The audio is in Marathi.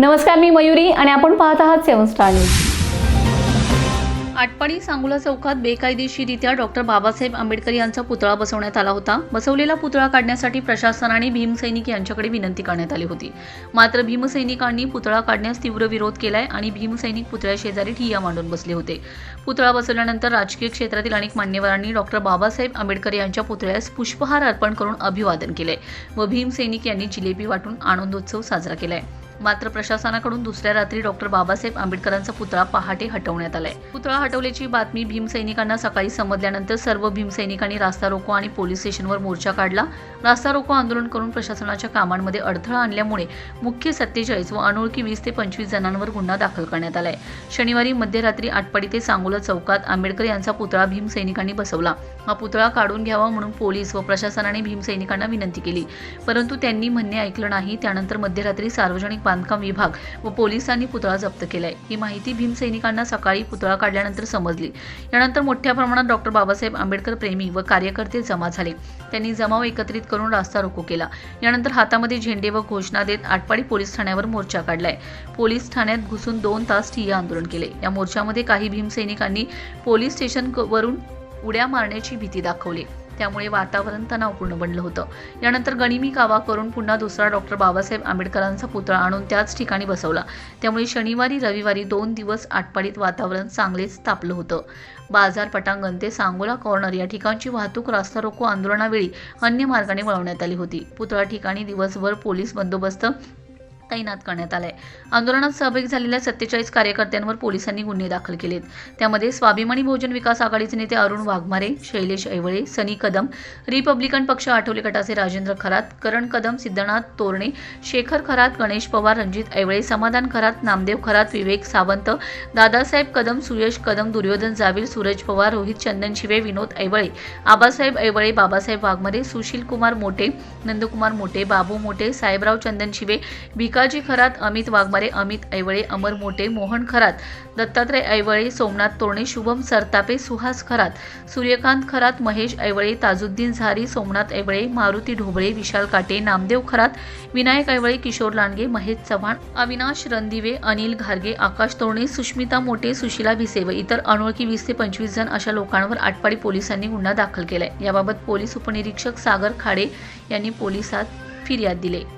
नमस्कार मी मयुरी आणि आपण पाहत आहात seven star news. Atpadi Sangola चौकात बेकायदेशीरित्या डॉक्टर बाबासाहेब आंबेडकर यांचा पुतळा बसवण्यात आला होता. बसवलेला पुतळा काढण्यासाठी प्रशासनाने भीमसैनिक यांच्याकडे विनंती करण्यात आली होती. मात्र भीमसैनिकांनी पुतळा काढण्यास तीव्र विरोध केलाय आणि भीमसैनिक पुतळ्या शेजारी ठिय्या मांडून बसले होते. पुतळा बसवल्यानंतर राजकीय क्षेत्रातील अनेक मान्यवरांनी डॉक्टर बाबासाहेब आंबेडकर यांच्या पुतळ्यास पुष्पहार अर्पण करून अभिवादन केले व भीमसैनिक यांनी जिलेबी वाटून आनंदोत्सव साजरा केलाय. मात्र प्रशासनाकडून दुसऱ्या रात्री डॉक्टर बाबासाहेब आंबेडकरांचा पुतळा पहाटे हटवण्यात आलाय. पुतळा हटवल्याची बातमी भीमसैनिकांना सकाळी समजल्यानंतर सर्व भीमसैनिकांनी रास्ता रोको आणि पोलीस स्टेशनवर मोर्चा काढला. रास्ता रोको आंदोलन करून प्रशासनाच्या कामांमध्ये अडथळा आणल्यामुळे मुख्य सत्तेचाळीस व अनोळखी वीस ते पंचवीस जणांवर गुन्हा दाखल करण्यात आलाय. शनिवारी मध्यरात्री आटपाडी ते सांगोला चौकात आंबेडकर यांचा पुतळा भीमसैनिकांनी बसवला. हा पुतळा काढून घ्यावा म्हणून पोलीस व प्रशासनाने भीमसैनिकांना विनंती केली. परंतु त्यांनी म्हणणे ऐकलं नाही. त्यानंतर मध्यरात्री सार्वजनिक बांधकाम विभाग व पोलिसांनी पुतळा जप्त केलाय. ही माहिती भीमसैनिकांना सकाळी पुतळा काढल्यानंतर समजली. यानंतर मोठ्या प्रमाणात डॉक्टर बाबासाहेब आंबेडकर प्रेमी व कार्यकर्ते जमा झाले. त्यांनी जमाव एकत्रित करून रास्ता रोको केला. यानंतर हातामध्ये झेंडे व घोषणा देत आटपाडी पोलीस ठाण्यावर मोर्चा काढलाय. पोलीस ठाण्यात घुसून दोन तास ठिय्या आंदोलन केले. या मोर्चामध्ये काही भीमसैनिकांनी पोलीस स्टेशन वरून उड्या मारण्याची भीती दाखवली. त्यामुळे वातावरण तणावपूर्ण बनलं होतं. यानंतर गनिमी कावा करून पुन्हा दुसरा डॉक्टर बाबासाहेब आंबेडकरांचा पुतळा आणून त्याच ठिकाणी बसवला. त्यामुळे शनिवारी रविवारी दोन दिवस आटपाडीत वातावरण चांगलेच तापलं होतं. बाजार पटांगण ते सांगोला कॉर्नर या ठिकाणची वाहतूक रास्ता रोको आंदोलनावेळी अन्य मार्गाने वळवण्यात आली होती. पुतळा ठिकाणी दिवसभर पोलीस बंदोबस्त तैनात करण्यात आलाय. आंदोलनात सहभागी झालेल्या सत्तेचाळीस कार्यकर्त्यांवर पोलिसांनी गुन्हे दाखल केलेत. त्यामध्ये स्वाभिमानी बहुजन विकास आघाडीचे नेते अरुण वाघमारे शैलेश ऐवळे सनी कदम रिपब्लिकन पक्ष आठवले गटाचे राजेंद्र खरात करण कदम सिद्धनाथ तोरणे शेखर खरात गणेश पवार रणजित ऐवळे समाधान खरात नामदेव खरात विवेक सावंत दादासाहेब कदम सुयश कदम दुर्योधन जावीर सूरज पवार रोहित चंदन शिवे विनोद ऐवळे आबासाहेब ऐवळे बाबासाहेब वाघमारे सुशील कुमार मोटे नंदकुमार मोटे बाबू मोटे साहेबराव चंदन शिवे भिकाजी खरात अमित वाघमारे अमित ऐवळे अमर मोटे मोहन खरात दत्तात्रय ऐवळे सोमनाथ तोरणे शुभम सरतापे सुहास खरात सूर्यकांत खरात महेश ऐवळे ताजुद्दीन झारी सोमनाथ ऐवळे मारुती ढोबळे विशाल काटे नामदेव खरात विनायक ऐवळे किशोर लांडगे महेश चव्हाण अविनाश रणदिवे अनिल घारगे आकाश तोरणे सुष्मिता मोटे सुशिला भिसे व इतर अनोळखी वीस ते पंचवीस जण अशा लोकांवर आटपाडी पोलिसांनी गुन्हा दाखल केलाय. याबाबत पोलीस उपनिरीक्षक सागर खाडे यांनी पोलिसात फिर्याद दिले.